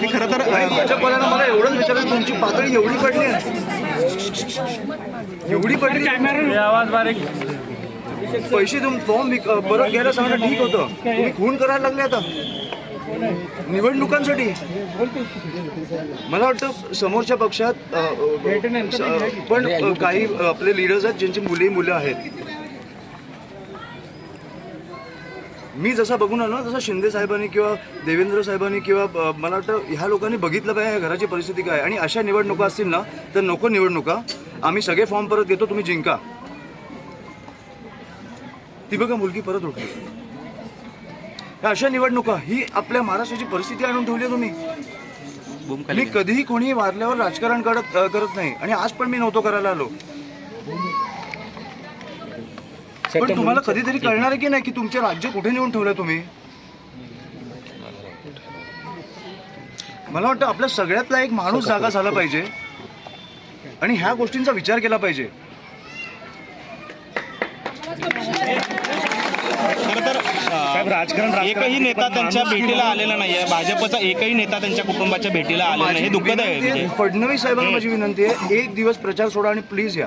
मी खरं तर आणि मला एवढंच विचारायचं तुमची पातळी एवढी पडली आहे. एवढी पडली आवाज बारीक पैसे तुम फॉर्म परत घ्यायला सांगणं ठीक होतं. तुम्ही खून करायला लागले आता. निवडणुकांसाठी. मला वाटतं समोरच्या पक्षात पण काही आपले लिडर्स आहेत ज्यांची मुली मुलं आहेत. मी जसा बघून आलो ना तसं शिंदे साहेबांनी किंवा देवेंद्र साहेबांनी किंवा मला वाटतं ह्या लोकांनी बघितलं पाहिजे ह्या घराची परिस्थिती काय. आणि अशा निवडणुका असतील ना तर नको निवडणुका. आम्ही सगळे फॉर्म परत घेतो तुम्ही जिंका. ती बघा मुलगी परत उठली. ह्या अशा निवडणुका ही आपल्या महाराष्ट्राची परिस्थिती आणून ठेवली तुम्ही. मी कधीही कोणीही वारल्यावर राजकारण करत करत नाही. आणि आज पण मी नव्हतो करायला आलो. पण तुम्हाला कधीतरी कळणार आहे की नाही की तुमचे राज्य कुठे नेऊन ठेवलंय तुम्ही? मला वाटतं आपल्या सगळ्यातला एक माणूस जागा झाला पाहिजे. आणि ह्या गोष्टींचा विचार केला पाहिजे. अं, एकही नेता त्यांच्या भेटीला आलेला नाहीये. भाजपचा एकही नेता त्यांच्या कुटुंबाच्या भेटीला आलेला नाही. हे दुःखद आहे. फडणवीस साहेबांना माझी विनंती आहे एक दिवस प्रचार सोडा आणि प्लीज या.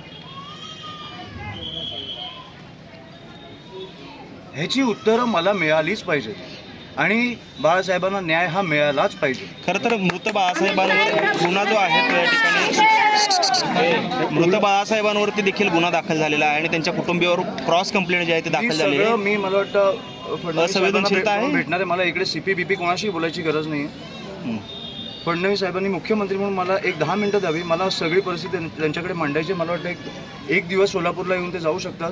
ह्याची उत्तरं मला मिळालीच पाहिजेत. आणि बाळासाहेबांना न्याय हा मिळालाच पाहिजे. खरं तर मृत बाळासाहेबांवर गुन्हा जो आहे तो या ठिकाणी मृत बाळासाहेबांवरती देखील गुन्हा दाखल झालेला आहे आणि त्यांच्या कुटुंबियावर क्रॉस कंप्लेंट जी आहे ती दाखल झालेली सगळं मी मला वाटतं असंवेदनशीलता आहे? भेट- भेटणार आहे. मला इकडे सीपी बीपी कोणाशी बोलायची गरज नाही हं. फडणवीस साहेबांनी मुख्यमंत्री म्हणून मला एक दहा मिनिटं द्यावी. मला सगळी परिस्थिती त्यां- त्यांच्याकडे मांडायची मला वाटतं एक एक दिवस सोलापूरला येऊन ते जाऊ शकतात.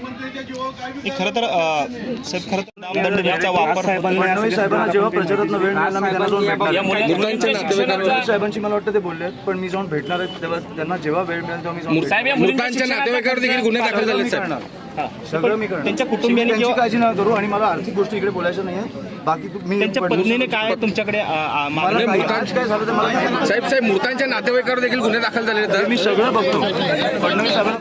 खरं तर अं, साहेब खरं तर नामदंडाचा वापर फडणवीस साहेबांना जेव्हा प्रचारात वेळ मिळाला मी त्यांना जाऊन भेटणार. मला वाटतं ते बोलले पण मी जाऊन भेटणार आहे तेव्हा त्यांना जेव्हा वेळ मिळेल तेव्हा मी जाऊन भेटणार. मृतांच्या नातेवाईकावर देखील गुन्हे दाखल झाले मी साहेब करणार. सगळं मी करणार. त्यांच्या कुटुंबियांनी त्यांची किंवा- काळजी नका करू आणि मला आर्थिक गोष्टी इकडे बोलायच्या नाही बाकी मी त्यांच्या पत्नीने काय तुमच्याकडे साहेब साहेब मृतांच्या नातेवाईकावर देखील गुन्हे दाखल झाले आहेत. मी सगळं बघतो. फडणवीस साहेबांना